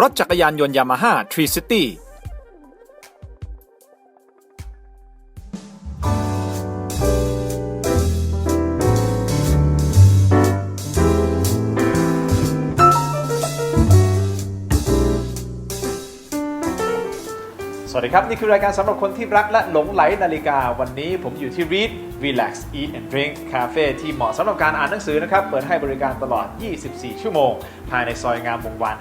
รถจักรยานยนต์ยามาฮ่าทรีซิตี้ ครับ นี่คือรายการสำหรับคนที่รักและหลงไหลนาฬิกา วันนี้ผมอยู่ที่ Read Relax Eat and Drink Cafe ที่เหมาะสำหรับการอ่านหนังสือนะครับ เปิดให้บริการตลอด 24 ชั่วโมง ภายในซอยงามวงวาน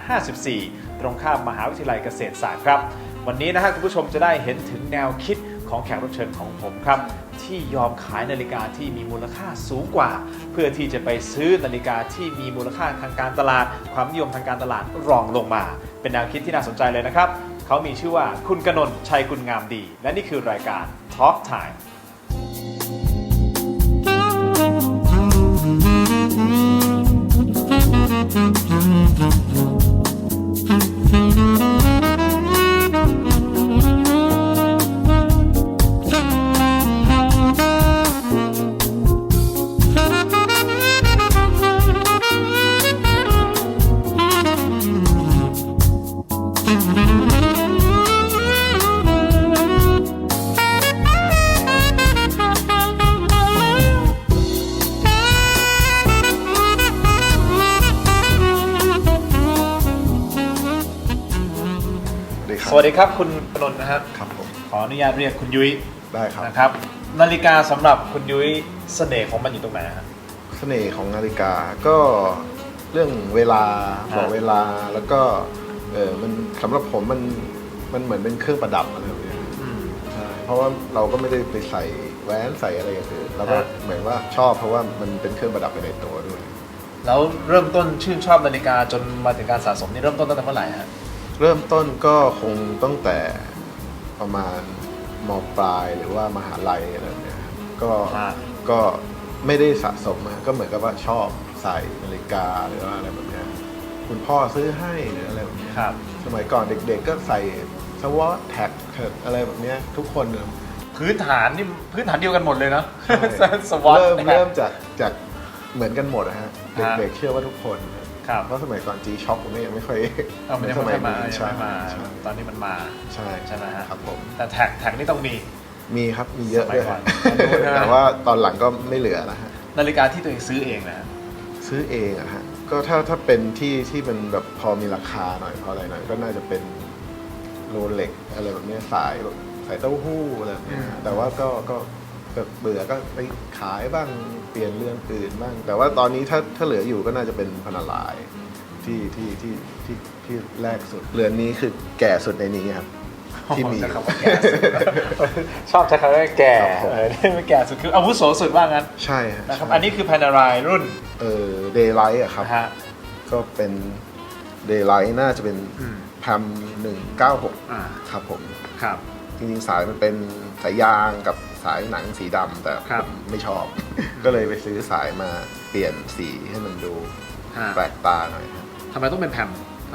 54 ตรงข้ามมหาวิทยาลัยเกษตรศาสตร์ครับ วันนี้นะฮะคุณผู้ชมจะได้เห็นถึงแนวคิดของแขกรับเชิญของผมครับ ที่ยอมขายนาฬิกาที่มีมูลค่าสูงกว่า เพื่อที่จะไปซื้อนาฬิกาที่มีมูลค่าทางการตลาด ความนิยมทางการตลาดรองลงมา เป็นแนวคิดที่น่าสนใจเลยนะครับ เขามีชื่อว่าคุณกนน์ชัยกุลงามดี และนี่คือรายการ Talk Time ดีค วัสดีครับคุณกนนท์นะครับ ครับผม ขออนุญาตเรียกคุณยุ้ยได้ครับ นะครับ นาฬิกาสำหรับคุณยุ้ยเสน่ห์ของมันอยู่ตรงไหนครับ เสน่ห์ของนาฬิกาก็เรื่องเวลาอ่า บอกเวลาแล้วก็เออมันสำหรับผมมันมันเหมือนเป็นเครื่องประดับอะไรแบบเนี้ยใช่เพราะว่าเราก็ไม่ได้ไปใส่แหวนใส่อะไรอย่างอื่นเราก็เหมือนว่าชอบเพราะว่ามันเป็นเครื่องประดับไปในตัวด้วย แล้วเริ่มต้นชื่นชอบนาฬิกาจนมาถึงการสะสมนี่เริ่มต้นตั้งแต่เมื่อไหร่ฮะ เริ่มต้นก็คงตั้งแต่ประมาณมปลายหรือว่ามหาลัยอะไรแบบเนี้ยครับก็อ่า ก็ไม่ได้สะสมมาก็เหมือนกับว่าชอบใส่นาฬิกาหรือว่าอะไรแบบเนี้ยคุณพ่อซื้อให้หรืออะไรแบบเนี้ย ครับ สมัยก่อนเด็กๆก็ใส่สวอตแท็กอะไรแบบเนี้ยทุกคนเลยพื้นฐานนี่พื้นฐานเดียวกันหมดเลยเนาะใช่สวอตเริ่มเริ่มจากจากเหมือนกันหมดนะฮะ ฮะ เด็กๆเชื่อว่าทุกคน ครับเพราะสมัยก่อน G Shock มันยังไม่ค่อยเอามันยังสไม่มัค่อยมานี้ยังใช่ไม่มา ใช่ตอนนี้มันมา ใช่ใช่ไหมฮะ ครับผม แต่แท็กแท็กนี่ต้องมี มีครับมีเยอะสมัยด้วยก่อนฮะแต่ว่าตอนหลังก็ไม่เหลือแล้วฮะนาฬิกาที่ตัวเองซื้อเองนะฮะซื้อเองอะฮะก็ถ้าถ้าเป็นที่ที่มันแบบพอมีราคาหน่อยพออะไรหน่อยก็น่าจะเป็นโรเล็กอะไรแบบเนี้ยสายแบบสายเต้าหู้อะไรแบบเนี้ยฮะแต่ว่าก็ก็ แบบเบื่อก็ไปขายบ้างเปลี่ยนเรือนอื่นบ้าง แต่ว่าตอนนี้ถ้าถ้าเหลืออยู่ก็น่าจะเป็นพนาลายที่ที่ที่ที่ที่แรกสุดเรือนนี้คือแก่สุดในนี้ครับ ที่มี ใช้คำว่าแก่สุดชอบใช้คำว่าแก่ครับผม เออนี่ไม่แก่สุดคืออาวุโสสุดว่างั้นใช่ฮะนะครับใช่อันนี้คือ Panerai รุ่นเออเดย์ไลท์อะครับ นะฮะ ก็เป็นเดย์ไลท์น่าจะเป็นอืมแพมหนึ่งเก้าหกอ่า ครับผม ครับ จริงๆสายมันเป็นสายยางกับ สายหนังสีดำแต่ครับ ผมไม่ชอบ ก็เลยไปซื้อสายมาเปลี่ยนสีให้มันดูฮะแปลกตาหน่อยครับทำไมต้องเป็นแพม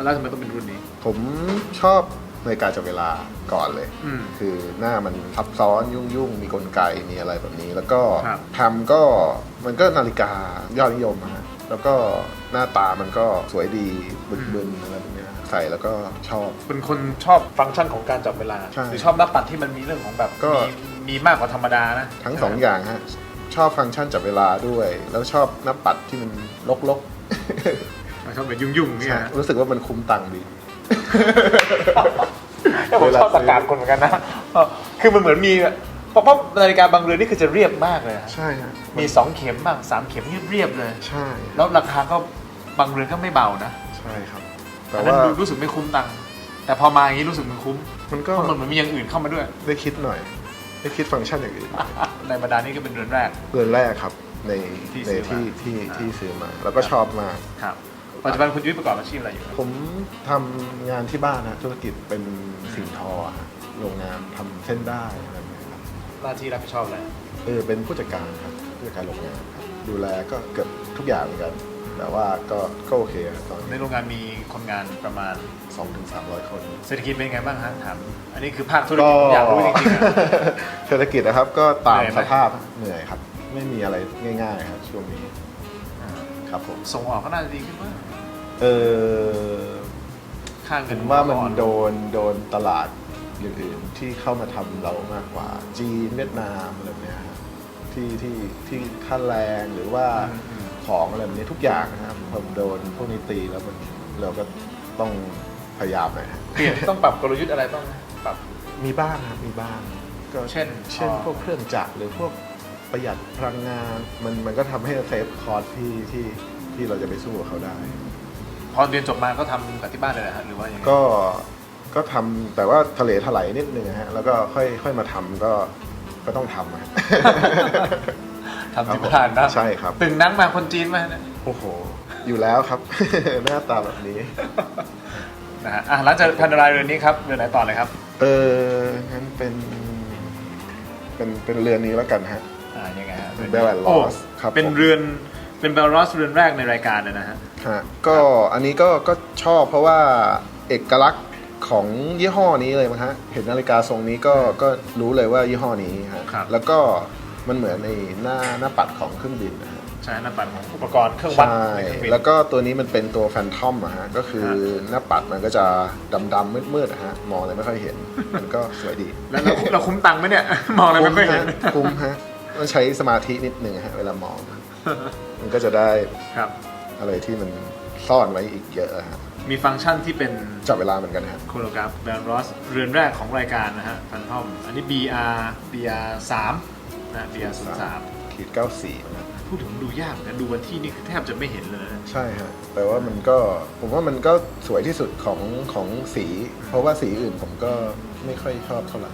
แล้วทำไมต้องเป็นรุ่นนี้ ผมชอบนาฬิกาจับเวลาก่อนเลย อืม คือหน้ามันซับซ้อนยุ่งๆมีกลไกมีอะไรแบบนี้ แล้วก็ครับทำก็มันก็นาฬิกายอดนิยมอะฮะแล้วก็หน้าตามันก็สวยดีบึนๆอะไรแบบเนี้ยใส่แล้วก็ชอบ เป็นคนชอบฟังก์ชันของการจับเวลา ใช่หรือชอบหน้าปัดที่มันมีเรื่องของแบบก็ มี มีมากกว่าธรรมดานะทั้งสองอย่างฮะ ชอบฟังก์ชันจับเวลาด้วย แล้วชอบหน้าปัดที่มันลกชอบแบบยุ่งๆๆเนี่ยใช่นะรู้สึกว่ามันคุ้มตังค์ดี แต่ผมชอบตะการคนเหมือนกันนะเออคือมันเหมือนมีเพราะว่านาฬิกาบางเรือนนี่คือจะเรียบมากเลยฮะใช่ฮะมีสองเข็มบ้างสามเข็มเรียบๆเลย ใช่แล้วราคาก็บางเรือนก็ไม่เบานะใช่ครับ แต่แต่นั้นว่าดูรู้สึกไม่คุ้มตังค์แต่พอมาอย่างนี้รู้สึกมันคุ้มมันเพก็ราะมันเหมือนมีอย่างอื่นเข้ามาด้วย ได้คิดหน่อย ได้คิดฟังก์ชันอย่างอื่นในบรรดานี้ก็เป็นเรือนแรก เรือนแรกครับในที่ในซื้อมา ที่ที่อ่าที่ซื้อมา แล้วก็ชอบมาก ครับปัจจุบันคุณยุ้ยประกอบอาชีพอะไรอยู่ครับผมทำงานที่บ้านนะธุรกิจเป็นสิ่งทอฮะโรงงานทำเส้นได้อะไรแบบนี้ครับหน้าที่รับผิดชอบอะไร เออเป็นผู้จัดการครับผู้จัดการโรงงานครับดูแลก็เกือบทุกอย่างเหมือนกัน แต่ว่าก็ก็โอเคครับตอนในนี้โรงงานมีคนงานประมาณ สองถึงสามร้อยคน เศรษฐกิจเป็นไงบ้างฮะถามอันนี้คือภาคธุรกิจผมอยากรู้จริงๆอะ เศรษฐกิจนะครับก็ตามเหนื่อยไหม สภาพเหนื่อยครับ ไม่มีอะไรง่ายๆครับช่วงนี้ครับผมส่งออกก็น่าจะดีขึ้นบ้างเออข้างกัเห็นนว่ามันก่อโดนโดนตลาดอื่นๆที่เข้ามาทำเรามากกว่า จีนเวียดนามอะไรแบบเนี้ยฮะที่ที่ที่ค่าแรงหรือว่า อืมอืม ของอะไรแบบนี้ทุกอย่างนะครับพอโดนพวกนี้ตีแล้วมันเราก็ต้องพยายามหน่อยฮะเปลี่ยนต้องปรับกลยุทธ์อะไรบ้างไหมปรับมีบ้างครับมีบ้างก็เช่น เช่นอ๋อพวกเครื่องจักรหรือพวกประหยัดพลังงานมันมันก็ทำให้เซฟคอร์สที่ที่ที่เราจะไปสู้กับเขาได้ พอเรียนจบมาก็ทำกับที่บ้านเลยนะฮะหรือว่ายังไงก็ก็ทำแต่ว่าทะเลถลายนิดนึงฮะแล้วก็ค่อยค่อยมาทำก็ก็ต้องทำอะฮะ ทำที่บ้านนะใช่ครับตึงนังมาคนจีนไหมเนี่ยโอ้โห อยู่แล้วครับ หน้าตาแบบนี้นะฮะอะหลังจากพันรายเรือนนี้ครับเรือนไหนต่อเลยครับ เอองั้นเป็น เป็นเป็นเรือนนี้แล้วกันฮะอ่ายังไงฮะ Bell and โอ้ Ross ครับเป็นผมเรือนเป็นเบลลอสเรือนแรกในรายการเลยนะฮะฮะก็อันนี้ก็ก็ชอบเพราะว่าเอกลักษณ์ของยี่ห้อนี้เลยมั้งฮะ เห็นนาฬิกาทรงนี้ก็ก็รู้เลยว่ายี่ห้อนี้ฮะครับแล้วก็ มันเหมือนในหน้าหน้าปัดของเครื่องบินนะฮะใช้หน้าปัดของอุปกรณ์เครื่องวัดใช่ในเครื่องบิน แล้วก็ตัวนี้มันเป็นตัวแฟนทอมอะฮะก็คือฮะหน้าปัดมันก็จะดำๆมืดๆอะฮะมองอะไรไม่ค่อยเห็น มันก็สวยดีแล้วเราเราคุ้มตังค์ไหมเนี่ย มองอะไรไม่ค่อยเห็นฮะคุ้มฮะต้องใช้สมาธินิดนึงฮะเวลามอง มันก็จะได้ครับ อะไรที่มันซ่อนไว้อีกเยอะฮะมีฟังก์ชันที่เป็นจับเวลาเหมือนกันฮะโคโลกราฟแบนรอสเรือนแรกของรายการนะฮะฟันทอมอันนี้ BR BR 3 นะ BR 0 3ขีดเก้าสี่นะพูดถึงดูยากนะดูวันที่นี่คือแทบจะไม่เห็นเลยนะใช่ฮะแต่ว่ามันก็ผมว่ามันก็สวยที่สุดของของสี เพราะว่าสีอื่นผมก็ไม่ค่อยชอบเท่าไหร่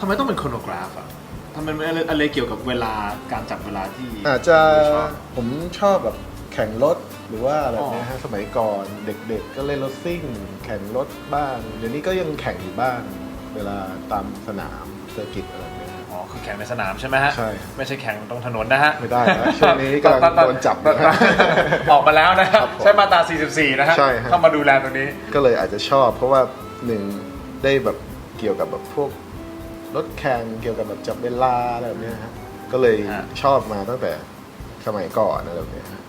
ทำไมต้องเป็นโคโนกราฟอะทำไมไม่อะไรอะไรเกี่ยวกับเวลาการจับเวลาที่อาจจะไม่ชอบ ผมชอบแบบแข่งรถหรือว่าอะไรอ๋อเนี้ยฮะสมัยก่อนเด็กๆ ก็เล่นรถซิ่ง แข่งรถบ้าง เดี๋ยวนี้ก็ยังแข่งอยู่บ้าง เวลาตามสนามเซอร์กิตอะไรเนี้ยฮะอ๋อคือ แข่งในสนามใช่ไหมฮะใช่ ไม่ใช่แข่งตรงถนนนะฮะไม่ได้นะช่วงนี้กำลังโดนจับอยู่ออกมาแล้วนะ ครับผมใช้มาตรา 44 นะฮะใช่ฮะ เข้ามาดูแลตรงนี้ ก็เลยอาจจะชอบ เพราะว่าหนึ่งได้แบบเกี่ยวกับแบบพวกรถแข่งเกี่ยวกับแบบจับเวลาอะไรแบบเนี้ยฮะก็เลยฮะ ชอบมาตั้งแต่สมัยก่อนอะไรแบบเนี้ยฮะ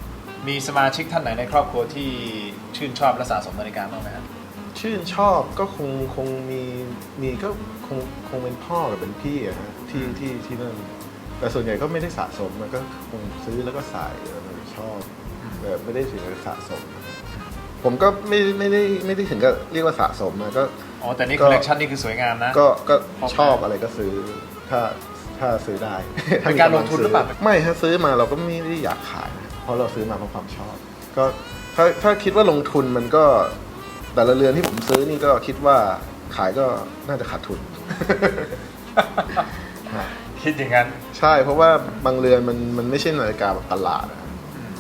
มีสมาชิกท่านไหนในครอบครัวที่ชื่นชอบและสะสมนาฬิกาบ้างไหมฮะชื่นชอบก็คงคงมีมีก็คงคงเป็นพ่อกับเป็นพี่อะฮะ ที่ที่ที่นั่นแต่ส่วนใหญ่ก็ไม่ได้สะสมมันก็คงซื้อแล้วก็ใส่แล้วก็ชอบแบบไม่ได้ถึงกับสะสม ผมก็ไม่ไม่ได้ไม่ได้ถึงกับเรียกว่าสะสมนะก็อ๋อแต่นี่ก็คอลเลกชันนี่คือสวยงามนะก็ก็ชอบชอบอะไรก็ซื้อถ้าถ้าซื้อได้เป็นการลงทุนหรือเปล่าไม่ถ้าซื้อมาเราก็ไม่ได้อยากขายนะเพราะเราซื้อมาเพราะความชอบ ก็ถ้าถ้าคิดว่าลงทุนมันก็แต่ละเรือนที่ผมซื้อนี่ก็คิดว่าขายก็น่าจะขาดทุน คิดอย่างนั้น ใช่เพราะว่าบางเรือนมันมันไม่ใช่นาฬิกาแบบตลาดอะ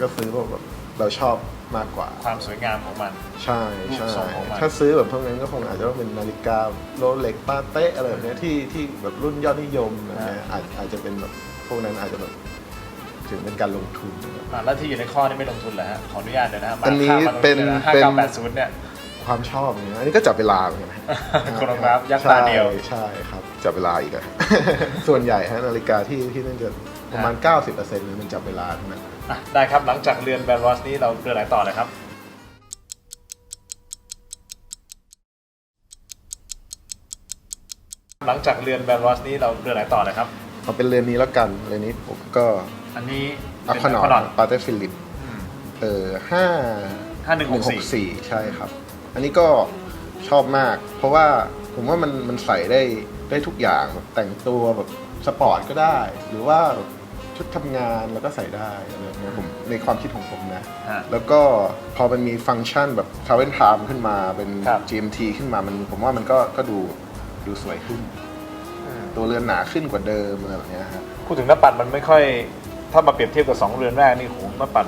ก็ซื้อเพราะแบบเราชอบมากกว่า ความสวยงามของมัน ใช่ใช่รูปทรงของมัน ถ้าซื้อแบบพวกนั้นก็คงอาจจะต้องเป็นนาฬิกาโรเล็กปาเต้อะไรแบบเนี้ยที่ที่แบบรุ่นยอดนิยมอะไรเงี้ยอาจอาจจะเป็นแบบพวกนั้นอาจจะแบบถึงเป็นการลงทุน อะแล้วที่อยู่ในข้อนี้ไม่ลงทุนเหรอฮะขออนุญาตเดี๋ยวนะฮะมาอันนี้ข้ามมาตรงเป็นลยะเป็น 5980เนี่ย ความชอบเนี่ยอันนี้ก็จับเวลาเหมือนกันนะโครโนกราฟยักษ์ตาเดียว ใช่ใช่ครับจับเวลาอีกอะ ส่วนใหญ่ฮะนาฬิกาที่ที่นั่นจะประมาณ 90%เลยมันจับเวลาทั้งนั้น อะได้ครับหลังจากเรือนแบรนด์รอสนี้เราเรือนไหนต่อเลยครับ หลังจากเรือนแบรนด์รอสนี้เราเรือนไหนต่อเลยครับ เอาเป็นเรือนนี้แล้วกันเรือนนี้ผมก็อันนี้อัคเป็นนอ Aquanaut นปาเต้ฟิลิปอืมเออห้า5164ใช่ครับ อันนี้ก็ชอบมาก เพราะว่าผมว่ามันมันใส่ได้ได้ทุกอย่างแบบแต่งตัวแบบสปอร์ตก็ได้ หรือว่าแบบชุดทำงานแล้วก็ใส่ได้อะไรแบบเนี้ยผมในความคิดของผมนะ ฮะ แล้วก็พอมันมีฟังก์ชันแบบ Travel Time ขึ้นมาเป็น ครับ GMT ขึ้นมามันผมว่ามันก็ก็ดูดูสวยขึ้น ตัวเรือนหนาขึ้นกว่าเดิมอะไรแบบเนี้ยฮะพูดถึงหน้าปัดมันไม่ค่อย ถ้ามาเปรียบเทียบกับสองเรือนแรกนี่โหหน้าปัด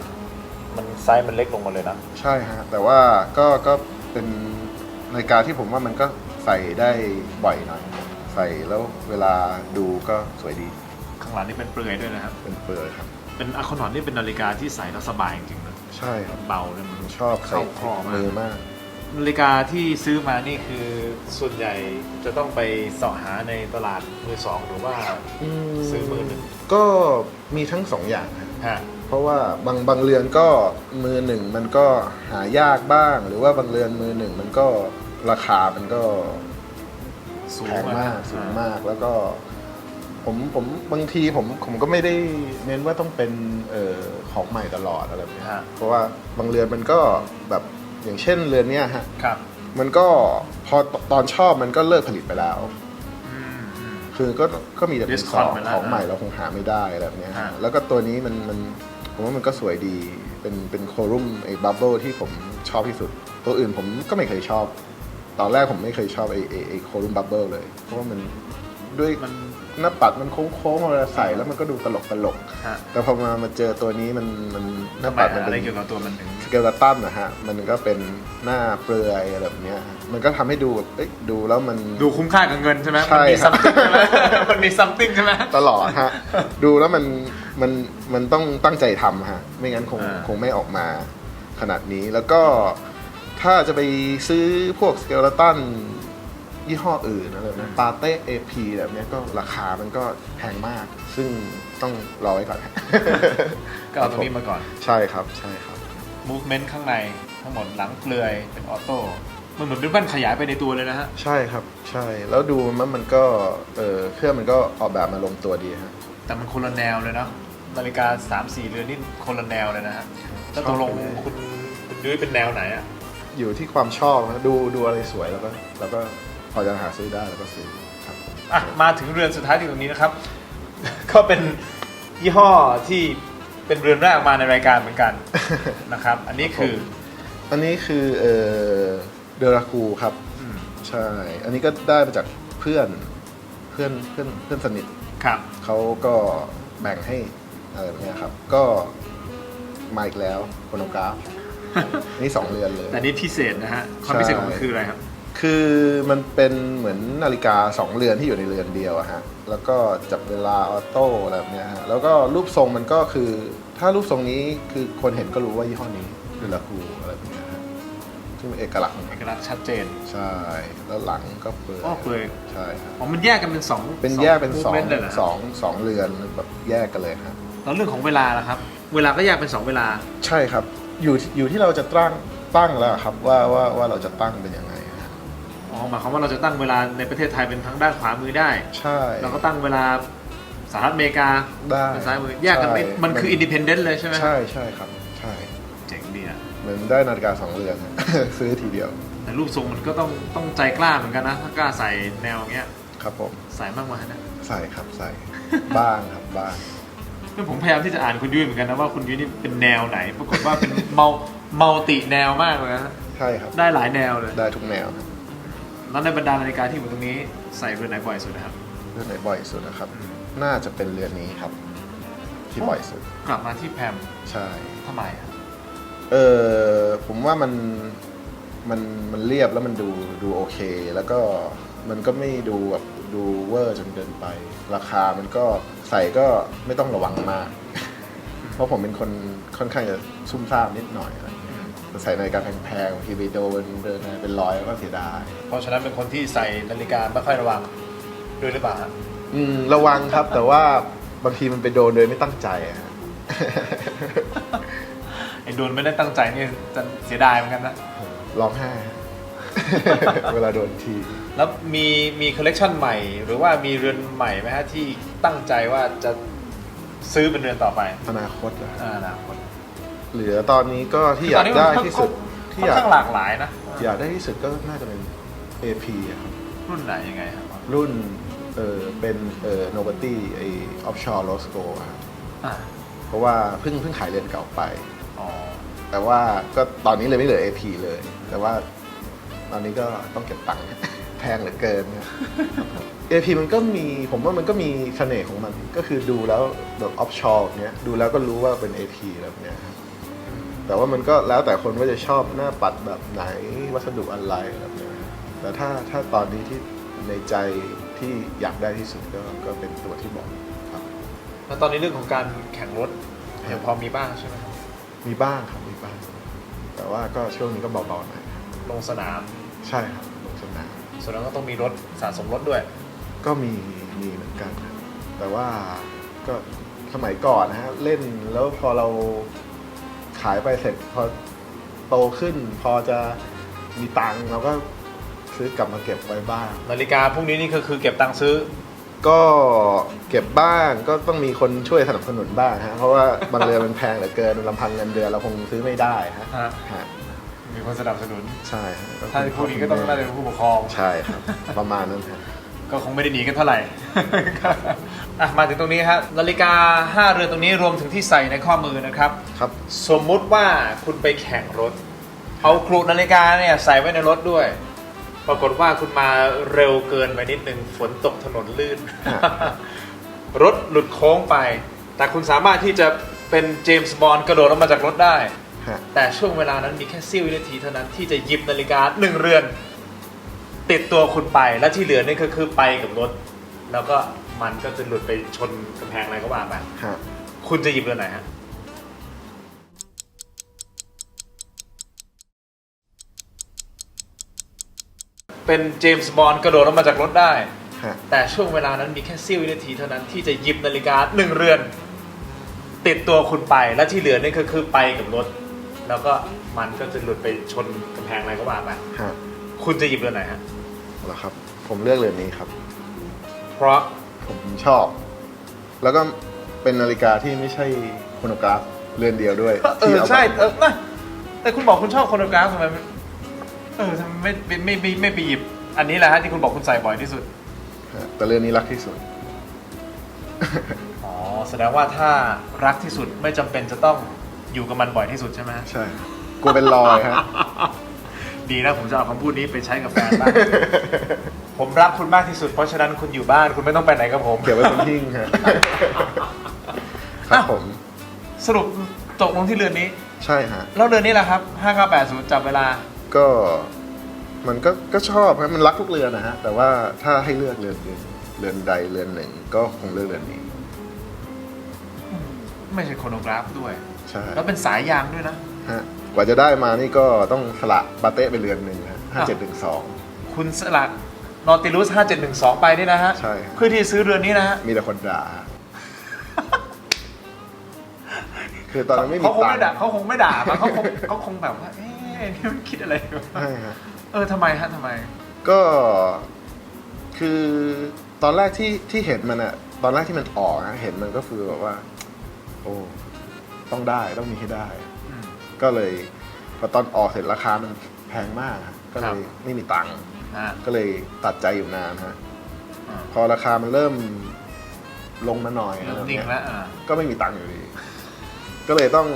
มันไซส์มันเล็กลงมาเลยนะ ใช่ฮะ แต่ว่าก็ก็ เป็นนาฬิกาที่ผมว่ามันก็ใส่ได้บ่อยหน่อยใส่แล้วเวลาดูก็สวยดี ข้างหลังนี่เป็นเปลือยด้วยนะครับ เป็นเปลือยครับ เป็นอะคอนอนนี่เป็นนาฬิกาที่ใส่แล้วสบายจริงๆนะใช่ครับเบาเลยมันชอบใส่เข้าคอมากมือมาก นาฬิกาที่ซื้อมานี่คือส่วนใหญ่จะต้องไปเสาะหาในตลาดมือสองหรือว่าซื้อมือหนึ่งก็มีทั้งสองอย่างฮะฮะก เพราะว่าบางบางเรือนก็มือหนึ่งมันก็หายากบ้าง หรือว่าบางเรือนมือหนึ่งมันก็ราคามันก็สูงแพงมากสูงอ่มากแล้วก็ผมผมบางทีผมผมก็ไม่ได้เน้นว่าต้องเป็นเอ่อของใหม่ตลอดอะไรแบบเนี้ยฮะเพราะว่าบางเรือนมันก็แบบอย่างเช่นเรือนเนี้ยฮะครับ มันก็พอตอนชอบมันก็เลิกผลิตไปแล้ว อืมอืม คือก็ก็มีแต่เป็น Discount ของไปแล้วของใหม่เราคงหาไม่ได้อะไรแบบเนี้ยฮะฮะ แล้วก็ตัวนี้มันมัน ผมว่ามันก็สวยดี เป็นเป็นโคลุ่มไอ้บับเบิลที่ผมชอบที่สุด ตัวอื่นผมก็ไม่เคยชอบ ตอนแรกผมไม่เคยชอบไอ้ไอ้ไอ้โคลุ่มบับเบิลเลย เพราะว่ามันด้วยมันหน้าปัดมันโค้งๆเวลาใส่แล้วมันก็ดูตลกตลกฮะแต่พอมามาเจอตัวนี้มันมันหน้าทำไมปัดมันอะไรเป็น เกี่ยวกับตัวมันถึง สเกลตันนะฮะ มันก็เป็นหน้าเปลือยอะไรแบบเนี้ยฮะมันก็ทำให้ดูแบบเอ้ยดูแล้วมัน ดูคุ้มค่ากับเงินใช่ไหมใช่มันมีครับซัมติงใช่ไหมมันมีซัมติงใช่ไหม ตลอดฮะ ดูแล้วมัน มันมันต้องตั้งใจทำฮะไม่งั้นคงอ่า คงไม่ออกมาขนาดนี้ แล้วก็ถ้าจะไปซื้อพวกสเกลตันยี่ห้ออื่นอะไรแบบนี้ปาเต้เอพีแบบเนี้ยก็ราคามันก็แพงมาก ซึ่งต้องรอไว้ก่อนฮะ ก็เอาตรงนี้มาก่อน ใช่ครับใช่ครับ movement ข้างในทั้งหมดหลังเปลือยเป็นออโต้มันเหมือนเป็นแว่นขยายไปในตัวเลยนะฮะ ใช่ครับใช่แล้วดูมันมันก็เออเครื่องมันก็ออกแบบมาลงตัวดีฮะ แต่มันคนละแนวเลยเนาะ นาฬิกา3 4เรือนนี่คนละแนวเลยนะฮะแล้วตกลงชอบไปเลยคุณคุณยุ้ยเป็นแนวไหนอะอยู่ที่ความชอบนะดูดูอะไรสวยแล้วก็แล้วก็พอจะหาซื้อได้แล้วก็ซื้อครับ อะมาถึงเรือนสุดท้ายที่ตรงนี้นะครับ ก็เป็นยี่ห้อที่เป็นเรือนแรกมาในรายการเหมือนกัน นะครับ อันนี้คือ อันนี้คือเออเดราคูครับอืมใช่ อันนี้ก็ได้มาจากเพื่อนเพื่อนเพื่อนเพื่อนสนิทครับเขาก็แบ่งให้ อะไรแบบเนี้ยครับ ก็มาอีกแล้วโคโนกราฟ นี่สองเรือนเลย แต่นี่พิเศษนะฮะ ความพิเศษของมันคืออะไรครับ คือมันเป็นเหมือนนาฬิกาสองเรือนที่อยู่ในเรือนเดียวอะฮะ แล้วก็จับเวลาออโต้อะไรแบบเนี้ยฮะ แล้วก็รูปทรงมันก็คือ ถ้ารูปทรงนี้คือคนเห็นก็รู้ว่ายี่ห้อนี้คือลาคูอะไรแบบเนี้ยฮะซึ่งเป็นเอกลักษณ์ของเอมันกลักษณ์ชัดเจนใช่ แล้วหลังก็เปลือยอ้อเปลือยใช่ครับ อ๋อมันแยกกันเป็นสองเป็นแยกเป็นสอง movement เลยเหรอสองสองเรือนแบบแยกกันเลยครับ แล้วเรื่องของเวลาล่ะครับ เวลาก็แยกเป็นสองเวลา ใช่ครับ อยู่อยู่ที่เราจะตั้งตั้งแล้วครับว่าว่าว่าเราจะตั้งเป็นยังไงฮะอ๋อหมายความว่าเราจะตั้งเวลาในประเทศไทยเป็นทางด้านขวามือได้ ใช่เราก็ตั้งเวลาสหรัฐอเมริกาได้เป็นซ้ายมือแยกกันไม่ใช่มันคืออินดิเพนเดนต์เลยใช่ไหมใช่ใช่ครับ ใช่เจ๋งดีอะเหมือนได้นาฬิกาสองเรือนฮะซื้อทีเดียว แต่รูปทรงมันก็ต้องต้องใจกล้าเหมือนกันนะถ้ากล้าใส่แนวเงี้ยครับผมใส่มากกว่านะใส่ครับใส่บ้างครับบ้าง คือผมพยายามที่จะอ่านคุณยุ้ยเหมือนกันนะว่าคุณยุ้ยนี่เป็นแนวไหน ปรากฏว่าเป็นเมาเมาติแนวมากเลยนะใช่ครับ ได้หลายแนวเลย ได้ทุกแนวครับแล้วในบรรดานาฬิกาที่อยู่ตรงนี้ใส่เรือนไหนบ่อยสุดนะครับ เรือนไหนบ่อยสุดนะครับ น่าจะเป็นเรือนนี้ครับ ที่บ่อยสุด กลับมาที่แพมใช่ ทำไมอะเออผมว่ามันมันมันเรียบแล้วมันดูดูโอเค แล้วก็มันก็ไม่ดูแบบดูเวอร์จนเกินไป ราคามันก็ ใส่ก็ไม่ต้องระวังมาก เพราะผมเป็นคนค่อนข้างจะซุ่มซ่ามนิดหน่อยอะไรอย่างเงี้ยแต่ใส่นาฬิกาแพงๆบางทีไปโดนเดินอะไรเป็นรอยก็เสียดาย เพราะฉะนั้นเป็นคนที่ใส่นาฬิกาไม่ค่อยระวังด้วยหรือเปล่าฮะอืมระวังครับ แต่ว่าบางทีมันไปโดนโดยไม่ตั้งใจอะฮะ ไอ้โดนไม่ได้ตั้งใจนี่จะเสียดายเหมือนกันนะ ร้องไห้ เวลาโดนที แล้วมีมีคอลเลกชันใหม่ หรือว่ามีเรือนใหม่ไหมฮะที่ตั้งใจว่าจะซื้อเป็นเรือนต่อไปอนาคตเหรออ่าอนาคตเหลือตอนนี้ก็ที่อยากได้ที่สุดที่ค่อนอยากข้างหลากหลายนะอยากได้ที่สุดก็น่าจะเป็น AP อะครับ รุ่นไหนยังไงครับ รุ่นเออเป็นเออ Novelty ไอ Offshore Rosco อะครับอ่าเพราะว่าเพิ่งเพิ่งขายเรือนเก่าไปอ๋อแต่ว่าก็ตอนนี้เลยไม่เหลือ AP เลย แต่ว่า ตอนนี้ก็ต้องเก็บตังค์แพงเหลือเกินครับ AP มันก็มีผมว่ามันก็มีเสน่ห์ของมันก็คือดูแล้วแบบ offshore เนี้ยดูแล้วก็รู้ว่าเป็น AP แบบเนี้ยครับแต่ว่ามันก็แล้วแต่คนว่าจะชอบหน้าปัดแบบไหนวัสดุอะไรแบบเนี้ยครับแต่ถ้าถ้าตอนนี้ที่ในใจที่อยากได้ที่สุดก็ก็เป็นตัวที่บอกครับแล้วตอนนี้เรื่องของการแข่งรถยังพอมีบ้างใช่ไหมครับมีบ้างครับมีบ้าง แต่ว่าก็ช่วงนี้ก็เบาๆหน่อยครับลงสนาม ใช่ครับลงสนามส่วนนั้นก็ต้องมีรถสะสมรถด้วย ก็มีมีเหมือนกันครับแต่ว่าก็สมัยก่อนนะฮะเล่นแล้วพอเราขายไปเสร็จพอโตขึ้น พอจะมีตังค์เราก็ซื้อกลับมาเก็บไว้บ้าง นาฬิกาพวกนี้นี่ก็คือเก็บตังค์ซื้อ ก็เก็บบ้างก็ต้องมีคนช่วยสนับสนุนบ้างฮะเพราะว่าบางเรือนมันแพงเหลือเกินลำพังเงินเดือนเราคงซื้อไม่ได้ฮะฮะ ฮะ มีคนสนับสนุน ใช่ฮะถ้าผู้นี้ก็ต้องน่าจะเป็นผู้ปกครอง ใช่ครับ ประมาณนั้นฮะก็คงไม่ได้หนีกันเท่าไหร่ อะมาถึงตรงนี้ครับนาฬิกาห้าเรือนตรงนี้รวมถึงที่ใส่ในข้อมือนะครับ ครับ สมมุติว่าคุณไปแข่งรถ เอาครูนาฬิกาเนี่ยใส่ไว้ในรถด้วย ปรากฏว่าคุณมาเร็วเกินไปนิดนึงฝนตกถนนลื่น รถหลุดโค้งไป แต่คุณสามารถที่จะเป็นเจมส์บอลกระโดดออกมาจากรถได้ ฮะ แต่ช่วงเวลานั้นมีแค่เสี้ยววินาทีเท่านั้นที่จะหยิบนาฬิกาหนึ่งเรือน ติดตัวคุณไปและที่เหลือนี่ก็คือไปกับรถ แล้วก็มันก็จะหลุดไปชนกำแพงอะไรก็ว่าไปฮะ คุณจะหยิบเรือนไหนฮะเป็นเจมส์บอลกระโดดออกมาจากรถได้ ฮะ แต่ช่วงเวลานั้นมีแค่เสี้ยววินาทีเท่านั้นที่จะหยิบนาฬิกาหนึ่งเรือน ติดตัวคุณไปและที่เหลือนี่ก็คือไปกับรถ แล้วก็มันก็จะหลุดไปชนกำแพงอะไรก็ว่าไปฮะคุณจะหยิบเรือนไหนฮะ เหรอครับ ผมเลือกเรือนนี้ครับ เพราะผมชอบ แล้วก็เป็นนาฬิกาที่ไม่ใช่โครโนกราฟเรือนเดียวด้วยเอที่อเอาใช่มาเออนะแต่คุณบอกคุณชอบโคโนกราฟทำไมไม่เออทำไมไม่ไม่ไม่ไม่ไม่ไปหยิบ อันนี้แหละฮะที่คุณบอกคุณใส่บ่อยที่สุด ฮะแต่เรือนนี้รักที่สุด อ๋อแสดงว่าถ้ารักที่สุดไม่จำเป็นจะต้อง อยู่กับมันบ่อยที่สุดใช่ไหมใช่กลัวเป็นรอยฮะ ดีนะผมจะเอาคำพูดนี้ไปใช้กับแฟนบ้าง ผมรักคุณมากที่สุด เพราะฉะนั้นคุณอยู่บ้านคุณไม่ต้องไปไหนกับผมเก็บไว้บนหิ้งฮะครับผม สรุปตกลงที่เรือนนี้ ใช่ฮะ แล้วเรือนนี้แหละครับ5980จับเวลา ก็มันก็ก็ชอบครับมันรักทุกเรือนนะฮะ แต่ว่าถ้าให้เลือกเรือนเรือนเรือนใดเรือนหนึ่งก็คงเลือกเรือนนี้ ไม่ใช่โคโนกราฟด้วย ใช่แล้วเป็นสายยางด้วยนะฮะกว่าจะได้มานี่ก็ต้องสละบาเต้ไปเรือนหนึ่งฮะห้าเจ็ดหนึ่งสองคุณสลักนอติลุส5712 ไปนี่นะฮะใช่ครับเพื่อที่จะซื้อเรือนนี้นะฮะมีแต่คนด่าคือตอนนั้นไม่มีเขาคงตังไม่ค์ด่าเขาคงไม่ด่ามั้งเขาคงเขาคงแบบว่าเอ๊ะนี่มันคิดอะไรอยู่ใช่ฮะเออทำไมฮะทำไม ก็คือตอนแรกที่ที่เห็นมันอะตอนแรกที่มันออกอะเห็นมันก็คือแบบว่า โอ้ ต้องได้ต้องมีให้ได้อืมก็เลยพอตอนออกเสร็จราคามันแพงมากอะก็เลยครับไม่มีตังค์อ่าก็เลยตัดใจอยู่นานฮะอ่าพอราคามันเริ่มลงมาหน่อยอะไรแบบนิ่งเนี้ยแล้วอ่าก็ไม่มีตังค์อยู่ดี ก็เลยต้อง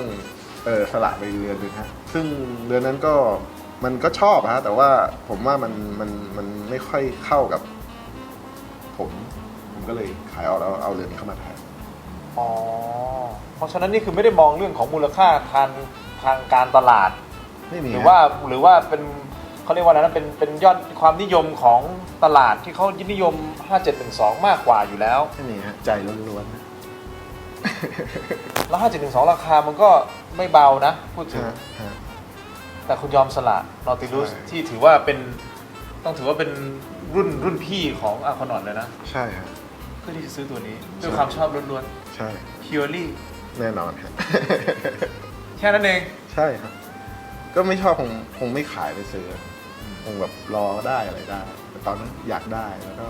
เออสละไปเรือนหนึงฮะซึ่งเรือนนั้นก็มันก็ชอบฮะแต่ว่าผมว่ามันมันมันไม่ค่อยเข้ากับ ผม ผมก็เลยขายออกแล้วเอาเรือนนี้เข้ามาแทน อ๋อ เพราะฉะนั้นนี่คือไม่ได้มองเรื่องของมูลค่าทางทางการตลาด ไม่มีหรือฮะว่าหรือว่าเป็นเขาเรียกว่าอะไรนะเป็นเป็นยอดความนิยมของตลาดที่เขานิยม 5712 มากกว่าอยู่แล้ว ไม่มีฮะใจล้วนๆนะ แล้ว 5712 ราคามันก็ไม่เบานะ พูดถึง ฮะฮะ แต่คุณยอมสละนอติลุสใช่ ที่ถือว่าเป็นต้องถือว่าเป็นรุ่นรุ่นพี่ของอาคอนอตเลยนะ ใช่ฮะเพื่อที่จะซื้อตัวนี้ด้วยใช่ความชอบล้วนใช่ ๆ purely แน่นอนฮะแค่นั้นเอง ใช่ครับ ก็ไม่ชอบคงคงไม่ขายไปซื้อคงแบบรอได้อะไรได้แต่ตอนนั้นอยากได้แล้วก็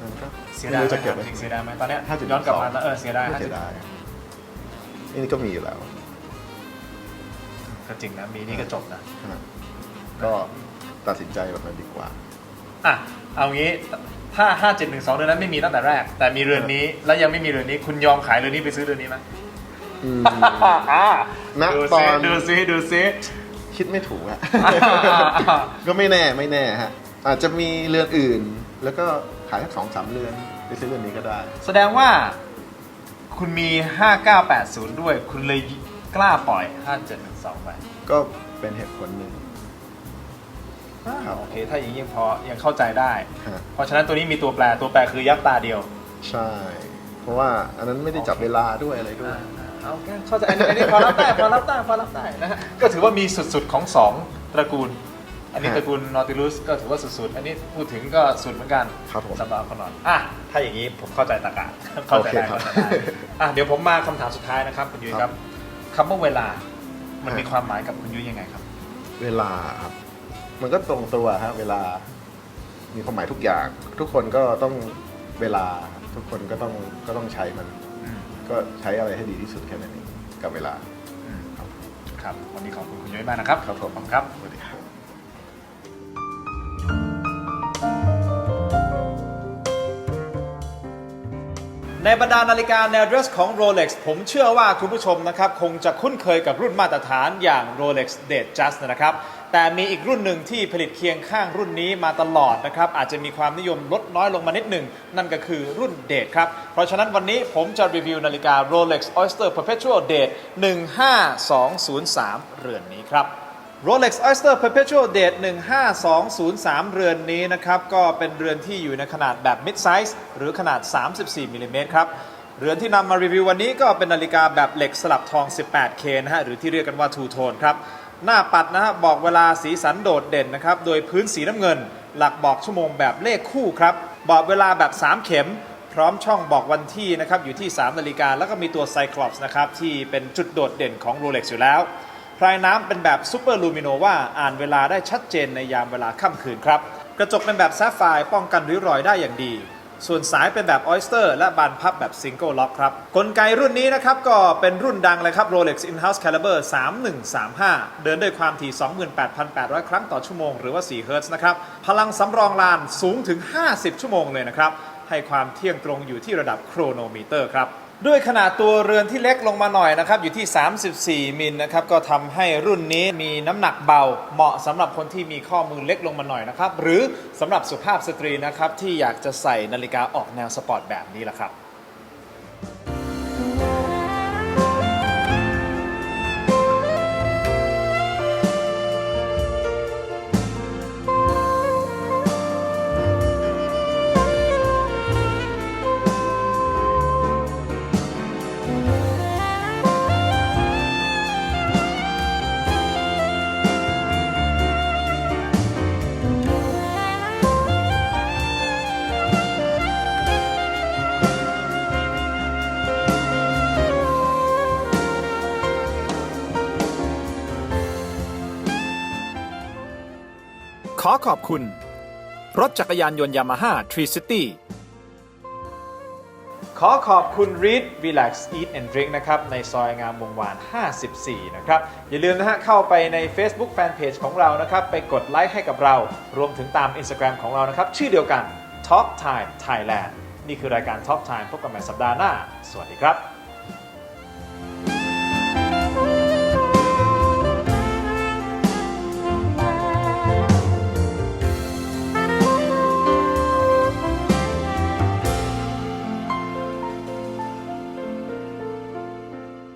มันก็เสียดายไม่ไหมรู้จะเก็บไว้ จริงเสียดายไหมตอนเนี้ย50ย้อนกลับมาแล้วเออเสียดายไม่ห้าเสีสิยบดายนี่ก็มีอยู่แล้วก็จริงนะมีนี่ก็จบนะฮะก็ตัดสินใจแบบนั้นดีกว่า อะ เอางี้ ถ้า5712เดือนนั้นไม่มีตั้งแต่แรก แต่มีเรือนนี้ แล้วยังไม่มีเรือนนี้ คุณยอมขายเรือนนี้ไปซื้อเรือนนี้ไหมอืม อ่าณดูตอซิน ดูซิดูซิ คิดไม่ถูกอะ ก็ไม่แน่ไม่แน่ฮะ อาจจะมีเรือนอื่น แล้วก็ขายสักสองสามเรือนไปซื้อเรือนนี้ก็ได้ แสดงว่าคุณมี 5980 ด้วย คุณเลยกล้าปล่อย 5712 ไป ก็เป็นเหตุผลหนึ่ง ครับโอเค ถ้าอย่างนี้ยังพอยังเข้าใจได้ ฮะเพราะฉะนั้นตัวนี้มีตัวแปรตัวแปรคือยักษ์ตาเดียวใช่ เพราะว่าอันนั้นไม่ได้จับเวลาด้วยอะไรด้วย เอาแค่เข้าใจอันนี้อันนี้พอรับได้พอรับได้พอรับได้นะฮะก็ถือว่ามีสุดๆของสองตระกูล อันนี้ฮะตระกูลนอติลุสก็ถือว่าสุดๆ อันนี้พูดถึงก็สุดเหมือนกันครับผมสำหรับคนนอนอะถ้าอย่างนี้ผมเข้าใจตะกาเข้าใจได้โอเคครับเข้าใจได้อะเดี๋ยวผมมาคำถามสุดท้ายนะครับคุณยุ้ยครับคำว่าเวลา มันมีความหมายกับคุณยุ้ยยังไงครับ เวลาครับ มันก็ตรงตัวฮะเวลา มีความหมายทุกอย่าง ทุกคนก็ต้องเวลาทุกคนก็ต้องก็ต้องใช้มัน อืมก็ใช้อะไรให้ดีที่สุดแค่นั้นเองกับเวลา อืมครับวันนี้ขอบคุณคุณยุ้ยมากนะครับครับผม ขอบคุณครับ สวัสดีครับในบรรดานาฬิกาแนว dress ของ Rolex ผมเชื่อว่าคุณผู้ชมนะครับ คงจะคุ้นเคยกับรุ่นมาตรฐานอย่าง Rolex Date Just นะครับ แต่มีอีกรุ่นหนึ่งที่ผลิตเคียงข้างรุ่นนี้มาตลอดนะครับ อาจจะมีความนิยมลดน้อยลงมานิดหนึ่ง นั่นก็คือรุ่น Date ครับ เพราะฉะนั้นวันนี้ผมจะรีวิวนาฬิกา Rolex Oyster Perpetual Date 15203 เรือนนี้ครับ Rolex Oyster Perpetual Date 15203 เรือนนี้นะครับ ก็เป็นเรือนที่อยู่ในขนาดแบบ mid size หรือขนาด 34มิลลิเมตรครับเรือนที่นำมารีวิววันนี้ก็เป็นนาฬิกาแบบเหล็กสลับทอง 18K นะฮะ หรือที่เรียกกันว่า Two Tone ครับ หน้าปัดนะฮะบอกเวลาสีสันโดดเด่นนะครับ โดยพื้นสีน้ำเงิน หลักบอกชั่วโมงแบบเลขคู่ครับ บอกเวลาแบบ 3 เข็ม พร้อมช่องบอกวันที่นะครับ อยู่ที่ 3 นาฬิกา แล้วก็มีตัว Cyclops นะครับ ที่เป็นจุดโดดเด่นของ Rolex อยู่แล้วพรายน้ำเป็นแบบซูเปอร์ลูมิโนว่าอ่านเวลาได้ชัดเจนในยามเวลาค่ำคืนครับ กระจกเป็นแบบแซฟไฟร์ป้องกันริ้วรอยได้อย่างดี ส่วนสายเป็นแบบออยสเตอร์และบานพับแบบซิงเกิลล็อกครับ กลไกรุ่นนี้นะครับ ก็เป็นรุ่นดังเลยครับ Rolex In-House Caliber 3135 เดินด้วยความถี่ 28,800 ครั้งต่อชั่วโมงหรือว่า 4 เฮิรตซ์นะครับ พลังสำรองลานสูงถึง 50 ชั่วโมงเลยนะครับ ให้ความเที่ยงตรงอยู่ที่ระดับโครโนมิเตอร์ครับ ด้วยขนาดตัวเรือนที่เล็กลงมาหน่อยนะครับ อยู่ที่ 34 มิลนะครับ ก็ทำให้รุ่นนี้มีน้ำหนักเบา เหมาะสำหรับคนที่มีข้อมือเล็กลงมาหน่อยนะครับ หรือสำหรับสุภาพสตรีนะครับ ที่อยากจะใส่นาฬิกาออกแนวสปอร์ตแบบนี้แหละครับ ขอขอบคุณ รถจักรยานยนต์ยามาฮ่าทรีซิตี้ขอขอบคุณ Read Relax Eat and Drink นะครับ ในซอยงามวงวาน 54 นะครับ อย่าลืมนะฮะเข้าไปใน Facebook Fanpage ของเรานะครับ ไปกดไลค์ให้กับเรา รวมถึงตาม Instagram ของเรานะครับ ชื่อเดียวกัน Top Time Thailand นี่คือรายการ Top Time พบกันใหม่สัปดาห์หน้า สวัสดีครับ